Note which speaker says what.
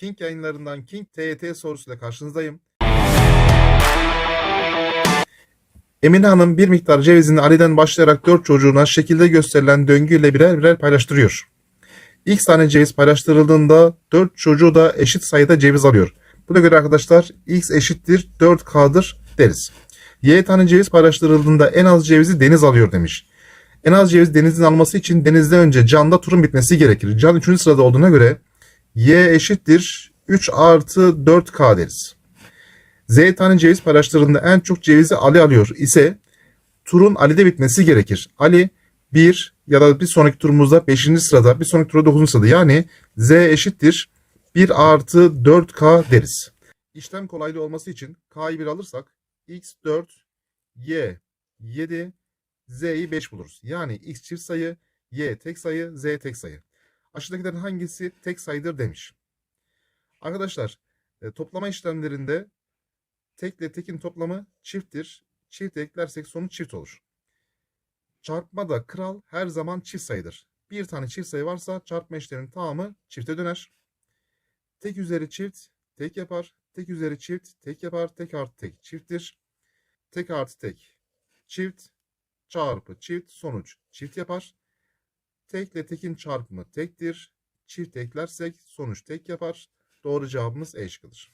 Speaker 1: King yayınlarından King TYT sorusuyla karşınızdayım. Emine Hanım bir miktar cevizini Ali'den başlayarak dört çocuğuna şekilde gösterilen döngüyle birer birer paylaştırıyor. İlk tane ceviz paylaştırıldığında dört çocuğu da eşit sayıda ceviz alıyor. Buna göre arkadaşlar x eşittir 4k'dır deriz. Y tane ceviz paylaştırıldığında en az cevizi deniz alıyor demiş. En az ceviz denizin alması için denizde önce canda turun bitmesi gerekir. Can 3. sırada olduğuna göre y eşittir 3 artı 4k deriz. Z tane ceviz paylaştırıldığında en çok cevizi Ali alıyor ise turun Ali'de bitmesi gerekir. Ali 1 ya da bir sonraki turumuzda 5. sırada bir sonraki turda 9. sırada yani Z eşittir 1 artı 4K deriz. İşlem kolaylığı olması için K'yı 1 alırsak X 4, Y 7, Z'yi 5 buluruz. Yani X çift sayı, Y tek sayı, Z tek sayı. Aşağıdakilerin hangisi tek sayıdır demiş. Arkadaşlar e, toplama işlemlerinde tekle tekin toplamı çifttir. Çift eklersek sonuç çift olur. Çarpmada kral her zaman çift sayıdır. Bir tane çift sayı varsa çarpma işleminin tamamı çifte döner. Tek üzeri çift tek yapar. Tek üzeri çift tek yapar. Tek artı tek çifttir. Tek artı tek çift çarpı çift sonuç çift yapar. Tekle tekin çarpımı tektir. Çift eklersek sonuç tek yapar. Doğru cevabımız E şıkkıdır.